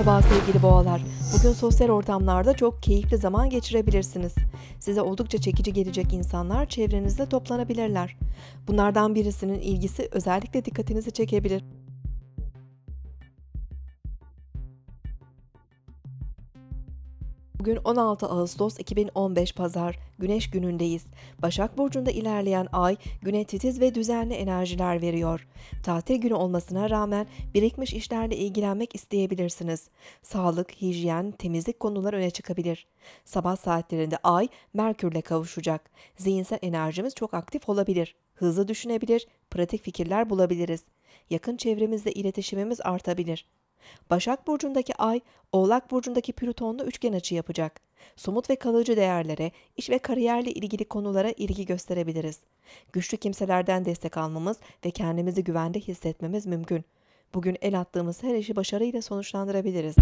Merhaba sevgili boğalar. Bugün sosyal ortamlarda çok keyifli zaman geçirebilirsiniz. Size oldukça çekici gelecek insanlar çevrenizde toplanabilirler. Bunlardan birisinin ilgisi özellikle dikkatinizi çekebilir. Bugün 16 Ağustos 2015 Pazar, Güneş günündeyiz. Başak Burcu'nda ilerleyen ay, güne titiz ve düzenli enerjiler veriyor. Tatil günü olmasına rağmen birikmiş işlerle ilgilenmek isteyebilirsiniz. Sağlık, hijyen, temizlik konular öne çıkabilir. Sabah saatlerinde ay, Merkürle kavuşacak. Zihinsel enerjimiz çok aktif olabilir. Hızlı düşünebilir, pratik fikirler bulabiliriz. Yakın çevremizle iletişimimiz artabilir. Başak Burcu'ndaki Ay, Oğlak Burcu'ndaki Plüton'la üçgen açı yapacak. Somut ve kalıcı değerlere, iş ve kariyerle ilgili konulara ilgi gösterebiliriz. Güçlü kimselerden destek almamız ve kendimizi güvende hissetmemiz mümkün. Bugün el attığımız her işi başarıyla sonuçlandırabiliriz.